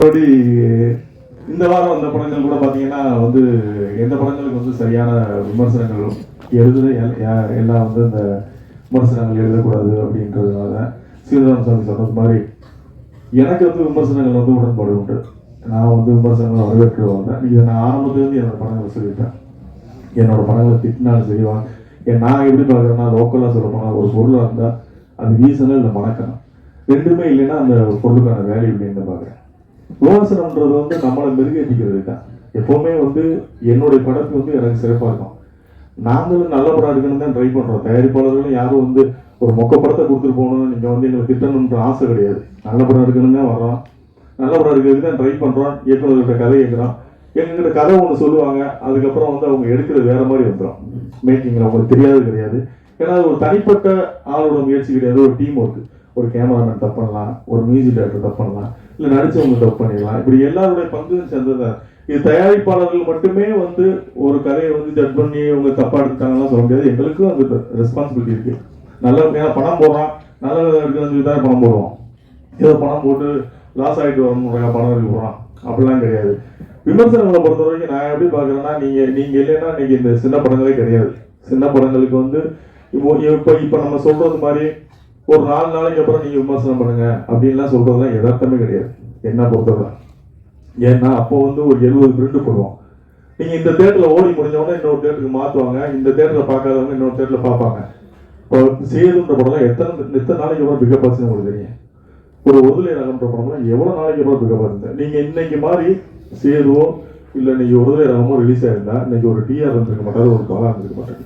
மற்றபடி இந்த வாரம் வந்த படங்கள் கூட பார்த்தீங்கன்னா வந்து எந்த படங்களுக்கு வந்து சரியான விமர்சனங்கள் எழுதுற எல்- யா- எல்லாம் வந்து இந்த விமர்சனங்கள் எழுதக்கூடாது அப்படின்றதுனால சீதாராம் சாமி சொன்னது மாதிரி எனக்கு வந்து விமர்சனங்கள் வந்து உடன்பாடு உண்டு. நான் வந்து விமர்சனங்களை வரவேற்றுவாங்க இதை நான் ஆரம்பத்துலேருந்து என்னோட படங்களை சொல்லிட்டேன். என்னோட படங்களை திட்டினாலும் செய்வாங்க ஏன் நான் எப்படி பார்க்குறேன்னா லோக்கலாக சொல்ல போனால் ஒரு பொருளாக இருந்தால் அது வீசணும் இல்லை மணக்கணும். ரெண்டுமே இல்லைன்னா அந்த பொருளுக்கான வேல்யூ இல்லைன்னு பார்க்குறேன். விமர்சனம்ன்றது வந்து நம்மளை மெருகேற்றிக்கிறது தான் எப்போவுமே வந்து என்னுடைய படத்து வந்து எனக்கு சிறப்பாக இருக்கும். நாங்களும் நல்ல படம் எடுக்கணும் தான் ட்ரை பண்ணுறோம் தயாரிப்பாளர்களும் யாரும் வந்து ஒரு மொக்க படத்தை கொடுத்துட்டு போகணும் நீங்கள் வந்து எங்களுக்கு திட்டணுன்ற ஆசை கிடையாது. நல்ல படம் எடுக்கணும் தான் வர்றோம். நல்ல படம் எடுக்கிறதுக்கு தான் ட்ரை பண்ணுறோம் இயக்குநர்கிட்ட கதை கேட்குறோம். எங்ககிட்ட கதை ஒன்று சொல்லுவாங்க. அதுக்கப்புறம் வந்து அவங்க எடுக்கிறது வேற மாதிரி வந்துடும் மேக்கிங்கில் அவங்களுக்கு தெரியாது கிடையாது. ஏன்னா அது ஒரு தனிப்பட்ட ஆளோட முயற்சி கிடையாது. ஒரு டீம் ஒர்க்கு ஒரு கேமராமேன் தப்பு பண்ணலாம். ஒரு மியூசிக் டேரக்டர் தப்பு பண்ணலாம். இல்லை நடிச்சவங்க டப் பண்ணிடலாம். இப்படி எல்லாருடைய பங்கும் சேர்ந்தது? இது தயாரிப்பாளர்கள் மட்டுமே வந்து ஒரு கதையை வந்து ஜட் பண்ணி இவங்க தப்பா எடுத்துட்டாங்கலாம் சொல்ல முடியாது. எங்களுக்கும் அந்த ரெஸ்பான்சிபிலிட்டி இருக்கு. நல்ல ஏன்னா பணம் போடுறான். நல்ல இருக்குதுன்னு சொல்லி தான் பணம் போடுவோம். ஏதோ பணம் போட்டு லாஸ் ஆகிட்டு வரணும் பணம் இருக்கு போகிறான் அப்படிலாம் கிடையாது. விமர்சனங்களை பொறுத்த வரைக்கும் நான் எப்படி பார்க்குறேன்னா நீங்கள் நீங்கள் இல்லைன்னா இன்னைக்கு இந்த சின்ன படங்களே கிடையாது. சின்ன படங்களுக்கு வந்து இப்போ இப்போ இப்போ நம்ம சொல்கிறது மாதிரி ஒரு நாலு நாளைக்கு அப்புறம் நீங்க விமர்சனம் பண்ணுங்க. அப்படின்லாம் சொல்றதுலாம் எதார்த்தமே கிடையாது. என்ன பொறுத்தவரை. ஏன்னா அப்போ வந்து ஒரு எழுபது பிரிண்ட் போடுவோம். நீங்க இந்த தேட்டரில் ஓடி முடிஞ்சவொடனே இன்னொரு தேட்டருக்கு மாத்துவாங்க. இந்த தேட்டரில் பார்க்காதவங்க இன்னொரு தேட்டரில் பார்ப்பாங்க. சேதுன்ற படம்லாம் எத்தனை எத்தனை நாளைக்கு அப்புறம் பிக்கப் ஆச்சுன்னு உங்களுக்கு தெரியும்? ஒரு ஒருதலை ரகம்ன்ற படம்லாம் எவ்வளவு நாளைக்கு அப்புறம் பிக்கப் ஆச்சு நீங்க இன்னைக்கு மாதிரி சேதுவோ இல்லை இன்னைக்கு ஒருதலை ரகமோ ரிலீஸ் ஆயிருந்தா இன்னைக்கு ஒரு டிஆர் இருந்திருக்க மாட்டாரு ஒரு பாலா இருந்திருக்க மாட்டாரு.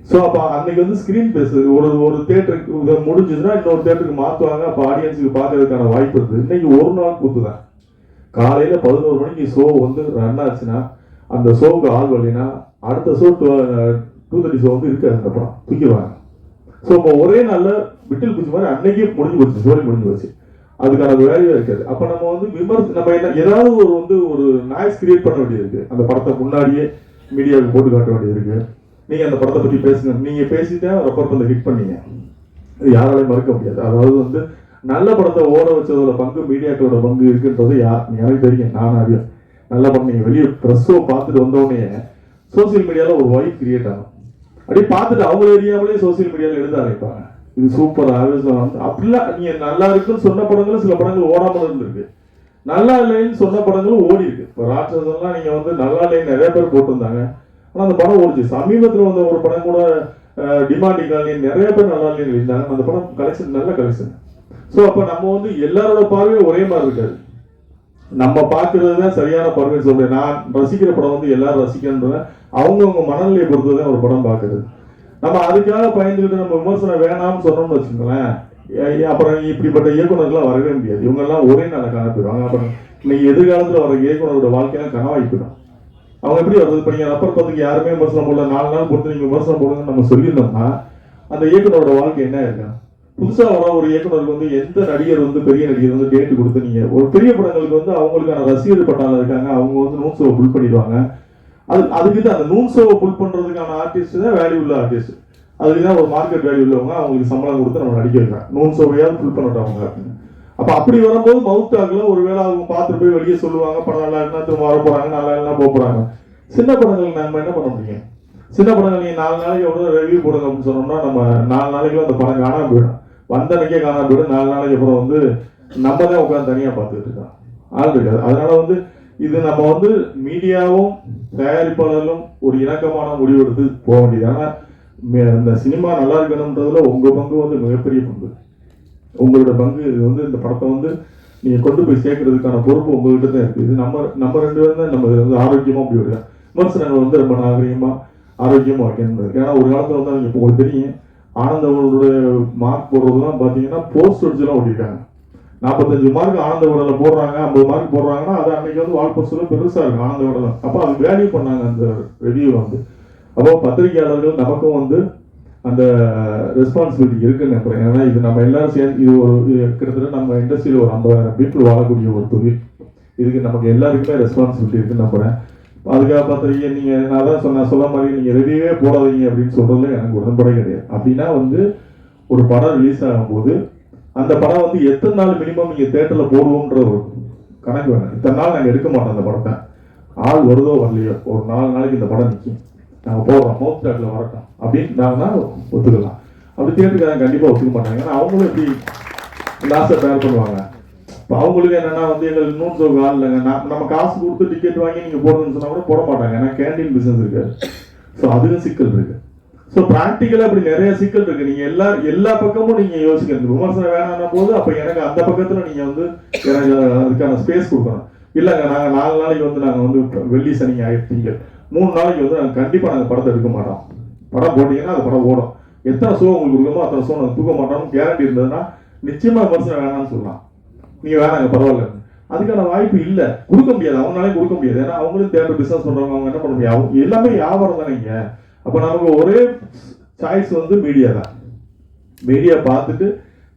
ஸோ அப்போ அன்னைக்கு வந்து ஸ்க்ரீன் பேஸ் ஒரு ஒரு தேட்டருக்கு இதை முடிஞ்சதுன்னா இன்னொரு தேட்டருக்கு மாற்றுவாங்க அப்போ ஆடியன்ஸுக்கு பார்க்கறதுக்கான வாய்ப்பு இருக்குது இன்னைக்கு ஒரு நாள் கூத்து தான் காலையில் பதினோரு மணிக்கு ஷோ வந்து ரன் ஆச்சுன்னா அந்த ஷோவுக்கு ஆள் வரலைன்னா அடுத்த ஷோ டூ தேர்ட்டி ஷோ வந்து இருக்காது அந்த படம். தூக்கிடுவாங்க. ஸோ இப்போ ஒரே நாளில் விட்டில் பூச்சி மாதிரி அன்னைக்கே முடிஞ்சு போச்சு. ஸ்டோரி முடிஞ்சு போச்சு. அதுக்கான வேல்யூ இருக்காது. அப்போ நம்ம வந்து விமர்சனம் நம்ம என்ன ஏதாவது ஒரு வந்து ஒரு நாய்ஸ் கிரியேட் பண்ண வேண்டியது இருக்குது அந்த படத்தை முன்னாடியே மீடியாவுக்கு போட்டு காட்ட வேண்டியது இருக்குது நீங்க அந்த படத்தை பத்தி பேசுங்க. நீங்க பேசிட்டா ரப்பர் பந்தை ஹிட் பண்ணீங்க. இது யாராலையும் மறுக்க முடியாது. அதாவது வந்து நல்ல படத்தை ஓட வச்சதோட பங்கு மீடியாக்களோட பங்கு இருக்குன்றது யார் எனக்கு தெரியும். நான் அறியும் நல்ல படம். நீங்க வெளியே ப்ரெஸ்ஸோ பார்த்துட்டு வந்தோடனே சோசியல் மீடியாவில் ஒரு வாய்ஸ் கிரியேட் ஆகும். அப்படியே பார்த்துட்டு அவங்க ஏரியாவிலேயே சோசியல் மீடியால எழுத ஆரம்பிப்பாங்க. இது சூப்பர் ஆவேசம் அப்படிலாம் நீங்க நல்லா இருக்குன்னு சொன்ன படங்களும் சில படங்கள் ஓடாமல் இருந்திருக்கு. நல்லா இல்லைன்னு சொன்ன படங்களும் ஓடி இருக்கு இப்போ ராட்சசம்லாம் நீங்க வந்து நல்லா இல்லைன்னு நிறைய பேர் போட்டிருந்தாங்க. ஆனால் அந்த படம் ஓடிச்சு. சமீபத்துல வந்த ஒரு படம் கூட டிமாண்டிங் நிறைய பேர் நல்லா இல்லைன்னு இருந்தாங்க அந்த படம் கலெக்ஷன் நல்ல கலெக்ஷன் ஸோ அப்போ நம்ம வந்து எல்லாரோட பார்வையும் ஒரே மாதிரி இருக்காது. நம்ம பார்க்கறது தான் சரியான பார்வைன்னு சொல்றேன். நான் ரசிக்கிற படம் வந்து எல்லாரும் ரசிக்கணுன்றத அவங்கவுங்க மனநிலையை பொறுத்து தான் ஒரு படம் பார்க்குறது. நம்ம அதுக்காக பயந்துக்கிட்டு நம்ம விமர்சனம் வேணாம்னு சொன்னோம்னு வச்சுக்கோங்களேன். அப்புறம் இப்படிப்பட்ட இயக்குனர்கள்லாம் வரவே முடியாது. இவங்கெல்லாம் ஒரே நாள காண போயிடுவாங்க அப்புறம் இன்னைக்கு எதிர்காலத்தில் வர இயக்குனரோட வாழ்க்கையெல்லாம் கனவாகி போயிடும். அவங்க எப்படி வருது இப்போ நீங்கள் ரப்பர் பத்துக்கு யாருமே விமர்சனம் போடல நாலு நாள் பொறுத்து நீங்கள் விமர்சனம் போடுங்கன்னு நம்ம சொல்லியிருந்தோம்னா அந்த இயக்குனரோட வாழ்க்கை என்ன இருக்கும் புதுசா வர ஒரு இயக்குனருக்கு வந்து எந்த நடிகர் வந்து பெரிய நடிகர் வந்து டேட் கொடுத்து நீங்க ஒரு பெரிய படங்களுக்கு வந்து அவங்களுக்கான ரசிகர் பட்டாளம் இருக்காங்க அவங்க வந்து நூன் ஷோவை புல் பண்ணிடுவாங்க. அது அதுக்கு தான் அந்த நூன் ஷோவை புல் பண்ணுறதுக்கான ஆர்டிஸ்ட் தான் வேல்யூ உள்ள ஆர்டிஸ்ட் அதுக்கு தான் ஒரு மார்க்கெட் வேல்யூ உள்ளவங்க அவங்களுக்கு சம்பளம் கொடுத்து நம்ம நடிக்க வைக்கிறாங்க நூன் ஷோவையாவது புல் பண்ணட்டும் அவங்க. அப்போ அப்படி வரும்போது மவுத் டாக்ல ஒருவேளை அவங்க பார்த்துட்டு போய் வெளியே சொல்லுவாங்க படம் நல்லா இருந்தா திரும்ப வர போகிறாங்க நல்லா இல்லைன்னா போக போகிறாங்க சின்ன படங்களுக்கு நம்ம என்ன பண்ண முடியும்? சின்ன படங்கள் நீங்கள் நாலு நாளைக்கு எவ்வளோ ரிவ்யூ போடுங்க அப்படின்னு சொன்னோம்னா நம்ம நாலு நாளைக்கு அந்த படம் காணாம போயிடும். வந்த அன்னைக்கே காணாம போயிடும் நாலு நாளைக்கு அப்புறம் வந்து நம்ம தான் உட்காந்து தனியாக பார்த்துட்டு இருக்கோம் ஆள் இருக்காது. அதனால வந்து இது நம்ம வந்து மீடியாவும் தயாரிப்பாளர்களும் ஒரு இணக்கமான முடிவு எடுத்து போக வேண்டியது. ஆனால் மே- இந்த சினிமா நல்லா இருக்கணுன்றதுல உங்கள் பங்கு வந்து மிகப்பெரிய பங்கு. உங்களோட பங்கு இது வந்து இந்த படத்தை வந்து நீங்க கொண்டு போய் சேர்க்கறதுக்கான பொறுப்பு உங்ககிட்ட தான் இருக்கு. இது நம்ம நம்ம ரெண்டு பேரும் தான் நம்ம வந்து ஆரோக்கியமா அப்படி விடுறோம். விமர்சனங்கள் வந்து ரொம்ப நாகரிகமா ஆரோக்கியமா வைக்கணும் ஏன்னா ஒரு காலத்துல வந்து அவங்க இப்போ உங்களுக்கு தெரியும். ஆனந்தவர்களோட மார்க் போடுறதுலாம் பாத்தீங்கன்னா போஸ்ட் வச்சுலாம் ஓட்டிருக்காங்க நாற்பத்தஞ்சு மார்க் ஆனந்த விடல போடுறாங்க ஐம்பது மார்க் போடுறாங்கன்னா அது அன்னைக்கு வந்து வால் போஸ்ட்ல பெருசா இருக்கும் ஆனந்த அப்போ அது வேல்யூ பண்ணாங்க அந்த ரிவ்யூ வந்து. அப்போ பத்திரிகையாளர்கள் நமக்கும் வந்து அந்த ரெஸ்பான்சிபிலிட்டி இருக்குன்னு நினைக்கிறேன். ஏன்னா இது நம்ம எல்லாரும் சேர்ந்து இது ஒரு இது கிட்டத்தட்ட நம்ம இண்டஸ்ட்ரியில் ஒரு ஐம்பதாயிரம் பீப்புள் வாழக்கூடிய ஒரு தொழில். இதுக்கு நமக்கு எல்லாருக்குமே ரெஸ்பான்சிபிலிட்டி இருக்குன்னு நம்புறேன். அதுக்காக பார்த்துருக்கீங்க நீங்கள் நான் தான் சொன்ன சொல்ல மாதிரி நீங்கள் ரெடியே போடாதீங்க அப்படின்னு சொல்கிறது எனக்கு உடன்படை கிடையாது. அப்படின்னா வந்து ஒரு படம் ரிலீஸ் ஆகும்போது அந்த படம் வந்து எத்தனை நாள் மினிமம் நீங்கள் தேட்டரில் போடுவோம்ன்ற ஒரு கணக்கு வேணும். இத்தனை நாள் நாங்கள் எடுக்க மாட்டோம் அந்த படத்தை. ஆள் வருதோ வரலையோ ஒரு நாலு நாளைக்கு இந்த படம் நிற்கும் நாங்கள் போடுறோம் மவுத் டாக்ல வரட்டும். அப்படின்னாங்கன்னா ஒத்துக்கலாம். அப்படி தேட்டருக்காரங்க கண்டிப்பாக ஒத்துக்க மாட்டாங்க. ஏன்னா அவங்களும் எப்படி லாஸ்ட்டை பேர் பண்ணுவாங்க. இப்போ அவங்களுக்கு என்னன்னா வந்து எங்களுக்கு இன்னும் சொல்ல ஆள் இல்லைங்க. நான் நம்ம காசு கொடுத்து டிக்கெட் வாங்கி நீங்கள் போடணும்னு சொன்னா கூட போட மாட்டாங்க. ஏன்னா கேண்டீன் பிஸ்னஸ் இருக்கு. ஸோ அதுவும் சிக்கல் இருக்கு. ஸோ ப்ராக்டிக்கலாக அப்படி நிறைய சிக்கல் இருக்கு. நீங்க எல்லா எல்லா பக்கமும் நீங்க யோசிக்கிறது. விமர்சனம் வேணாம் போது அப்போ எனக்கு அந்த பக்கத்துல நீங்க வந்து எனக்கு அதுக்கான ஸ்பேஸ் கொடுக்கணும். இல்லைங்க நாங்கள் நாலு நாளைக்கு வந்து நாங்கள் வந்து வெள்ளி சனி ஆயிடுச்சிங்க மூணு நாளைக்கு வந்து நாங்கள் கண்டிப்பாக நாங்கள் படத்தை எடுக்க மாட்டோம். படம் போட்டிங்கன்னா அது படம் ஓடும். எத்தனை ஷோ உங்களுக்கு கொடுக்கணுமோ அத்தனை ஷோ நாங்கள் தூக்க மாட்டோம்னு கேரண்டி இருந்ததுன்னா நிச்சயமாக மனுஷன் வேணாம்னு சொல்லலாம். நீங்கள் வேணாங்க பரவாயில்ல. அதுக்கான வாய்ப்பு இல்லை. கொடுக்க முடியாது. அவங்களாலே கொடுக்க முடியாது. ஏன்னா அவங்களும் தேட்டர் பிஸ்னஸ் பண்ணுறவங்க அவங்க என்ன பண்ண முடியும்? அவங்க எல்லாமே வியாபாரம் தானேங்க அப்போ நமக்கு ஒரே சாய்ஸ் வந்து மீடியா தான். மீடியா பார்த்துட்டு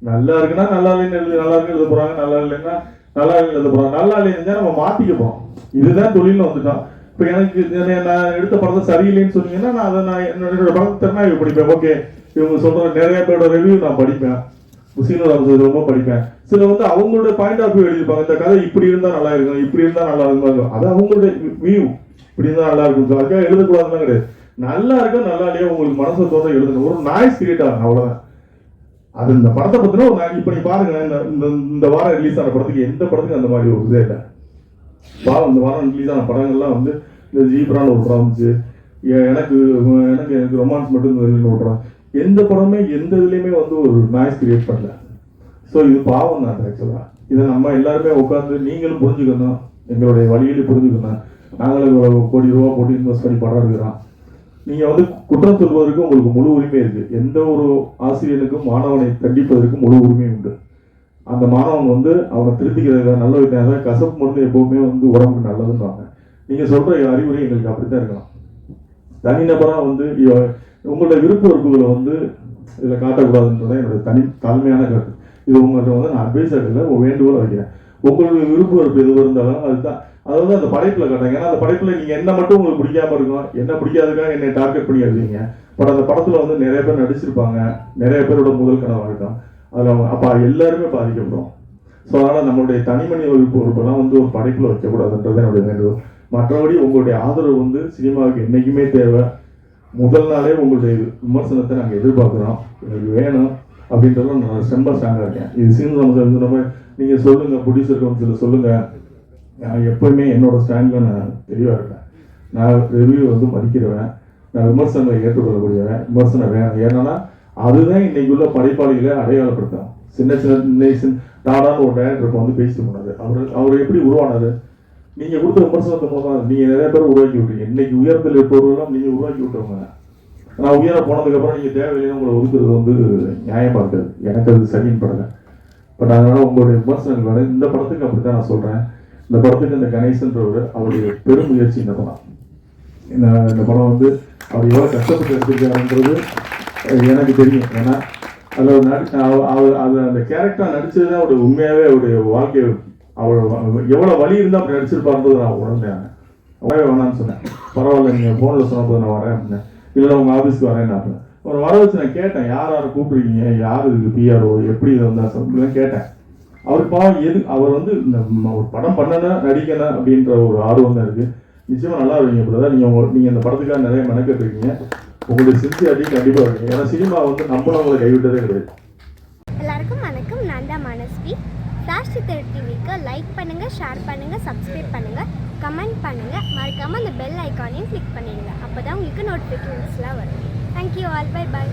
நல்லா இருக்குன்னா நல்லா இல்லைன்னு எழுதி நல்லா இருக்குன்னு எழுத போகிறாங்க நல்லா இல்லைன்னா நல்லா இல்லைன்னு எழுத போகிறாங்க நல்லா இல்லைன்னு நம்ம மாத்திக்க இதுதான் தொழிலில் வந்துட்டோம். இப்போ எனக்கு நான் எடுத்த படத்தை சரியில்லைன்னு சொன்னீங்கன்னா நான் அதை நான் என்னோட படத்தை திறனாய்வு படிப்பேன். ஓகே இவங்க சொல்கிற நிறைய பேரோட ரிவ்யூ நான் படிப்பேன். சீனோ ரொம்ப படிப்பேன். சில வந்து அவங்களோட பாயிண்ட் ஆஃப் வியூ எழுதிப்பாங்க இந்த கதை இப்படி இருந்தால் நல்லா இருக்கும் இப்படி இருந்தால் நல்லா இருக்கும் அது அவங்களோட வியூ இப்படி இருந்தால் நல்லா இருக்கும். அதுக்காக எழுதக்கூடாதுன்னு கிடையாது. நல்லா இருக்கும் நல்லா இல்லையா உங்களுக்கு மனசை தோன்ற எழுதணும் ஒரு நாய்ஸ் கிரியேட் ஆகும் அவ்வளோதான் அது இந்த படத்தை பத்தின ஒரு நான் இப்போ நீ பாருங்க இந்த இந்த- இந்த வாரம் ரிலீஸ் ஆன படத்துக்கு எந்த படத்துக்கு அந்த மாதிரி ஒரு இதே இல்லை. பாவம் இந்த வாரம் ரிலீஸ் ஆன படங்கள்லாம் வந்து இந்த ஜீப்ரான்னு ஒரு படம் இருந்துச்சு எனக்கு எனக்கு எனக்கு ரொமான்ஸ் மட்டும் இந்த ஒரு படம். எந்த படமே எந்த இதுலையுமே வந்து ஒரு நாய்ஸ் கிரியேட் பண்ணல. ஸோ இது பாவம் தான் ஆக்சுவலாக இதை நம்ம எல்லாருமே உட்காந்து நீங்களும் புரிஞ்சுக்கணும். எங்களுடைய வழியில புரிஞ்சுக்கணும். நாங்களும் இவ்வளோ கோடி ரூபா போட்டு இன்வெஸ்ட் பண்ணி படம் எடுக்கிறோம். நீங்கள் வந்து குற்றம் சொல்வதற்கு உங்களுக்கு முழு உரிமை இருக்குது எந்த ஒரு ஆசிரியனுக்கும் மாணவனை தண்டிப்பதற்கு முழு உரிமை உண்டு. அந்த மாணவன் வந்து அவனை திருத்திக்கிறத நல்ல விதமாக கசப்பு மருந்து எப்பவுமே வந்து உடம்புக்கு நல்லதுன்றாங்க நீங்க சொல்ற அறிவுரை எங்களுக்கு அப்படித்தான் இருக்கலாம். தனிநபரா வந்து உங்களோட விருப்ப உறுப்புகளை வந்து இதுல காட்டக்கூடாதுன்றதான் என்னோட தனி தாழ்மையான கருத்து. இது உங்கள்கிட்ட வந்து நான் அட்வைஸ் இல்லை வேண்டுகோள் வைக்கிறேன். உங்களுடைய விருப்ப உறுப்பு எது இருந்தாலும் அதுதான். அதாவது அந்த படைப்புல காட்டாங்க ஏன்னா அந்த படைப்புல நீங்க என்ன மட்டும் உங்களுக்கு பிடிக்காம இருக்கும் என்ன பிடிக்காதுக்காக என்னை டார்கெட் பண்ணி எழுதிங்க பட் அந்த படத்துல வந்து நிறைய பேர் நடிச்சிருப்பாங்க. நிறைய பேரோட முதல் கனவா இருக்கும் அதில் அவங்க அப்போ எல்லாருமே பாதிக்கப்படும். ஸோ அதனால் நம்மளுடைய தனிமனித வகுப்பு பொறுப்பெல்லாம் வந்து ஒரு படைப்பில் வைக்கக்கூடாதுன்றது என்னுடைய வேண்டுகோள் மற்றபடி உங்களுடைய ஆதரவு வந்து சினிமாவுக்கு என்றைக்குமே தேவை. முதல் நாளே உங்களுடைய விமர்சனத்தை நாங்கள் எதிர்பார்க்குறோம். எனக்கு வேணும் அப்படின்றதுல நான் ரொம்ப ஸ்ட்ராங்காக இருக்கேன். இது சீன் வந்து நம்ம நீங்கள் சொல்லுங்கள் ப்ரொடியூசர் கவுன்சிலில் சொல்லுங்கள் நான் எப்பவுமே என்னோட ஸ்டாண்டில் நான் தெளிவாக இருக்கேன் நான் ரிவ்யூ வந்து மதிக்கிறவன். நான் விமர்சனங்களை ஏற்றுக்கொள்ளக்கூடியவன். விமர்சனம் வேணும். ஏன்னா அதுதான் இன்னைக்கு உள்ள படைப்பாளிகளை அடையாளப்படுத்தும் சின்ன சின்ன இன்னைக்கு சின்ன ஒரு டேரக்டருக்கு வந்து பேசிட்டு போனாரு. அவர் அவர் எப்படி உருவானாரு? நீங்க கொடுத்த விமர்சனத்தை மூலம் நீங்க நிறைய பேர் உருவாக்கி விட்டீங்க. இன்னைக்கு உயரத்தில் இருப்பவர்களும் நீங்க உருவாக்கி விட்டுருவாங்க நான் உயர போனதுக்கப்புறம் நீங்கள் தேவையில்லை உங்களை ஒதுக்குறது வந்து நியாயமாக இருக்காது. எனக்கு அது சரியின் படலை பட் அதனால் உங்களுடைய விமர்சனங்கள் வேணும். இந்த படத்துக்கு அப்படி தான் நான் சொல்கிறேன் இந்த படத்துக்கு இந்த கணேசன்றவர் அவருடைய பெரும் முயற்சி இந்த படம். இந்த படம் வந்து அவர் எவ்வளோ கஷ்டப்பட்டு எடுத்திருக்காருன்றது எனக்கு தெரியும். ஏன்னா அதில் ஒரு நடி அவ- அவர் அது அந்த கேரக்டர் நடித்தது தான் அவருடைய உண்மையாகவே அவருடைய வாழ்க்கை அவரோட எவ்வளோ வழி இருந்தால் அப்படி நடிச்சிருப்பாருன்றது நான் உணர்ந்தேன். வரவே வேணாம்னு சொன்னேன். பரவாயில்ல நீங்கள் ஃபோனில் சொன்னபோது நான் வரேன் அப்படின்னேன். இல்லை உங்கள் ஆஃபீஸ்க்கு வரேன் அப்படின்னு ஒரு வர வச்சு நான் கேட்டேன் யார் யாரை கூப்பிட்ருக்கீங்க யார் இதுக்கு பிஆர்ஓ எப்படி இதை வந்தால் சொல்லலாம் கேட்டேன். அவர் பாவம் எது அவர் வந்து இந்த ஒரு படம் பண்ணணும் நடிக்கணும் அப்படின்ற ஒரு ஆர்வம் தான் இருக்குது நிச்சயமாக நல்லா இருக்கீங்க பிரதர் தான் நீங்கள் நீங்கள் இந்த படத்துக்காக நிறைய மெனக்கெட்டு இருக்கீங்க உங்களுடைய சின்சியாரிட்டி கண்டிப்பா இருக்கீங்க ஏன்னா சினிமா வந்து நம்மளும் உங்களை கைவிட்டதே கிடையாது. எல்லாருக்கும் வணக்கம். நான் தான் மனஸ்வி. ஃப்ளாஷ் சித்தர் டிவிக்கு லைக் பண்ணுங்கள் ஷேர் பண்ணுங்கள் சப்ஸ்கிரைப் பண்ணுங்கள் கமெண்ட் பண்ணுங்கள் மறக்காமல் அந்த பெல் ஐக்கானையும் கிளிக் பண்ணிடுங்க. அப்போ தான் உங்களுக்கு நோட்டிஃபிகேஷன்ஸ்லாம் வரும். Thank you all by by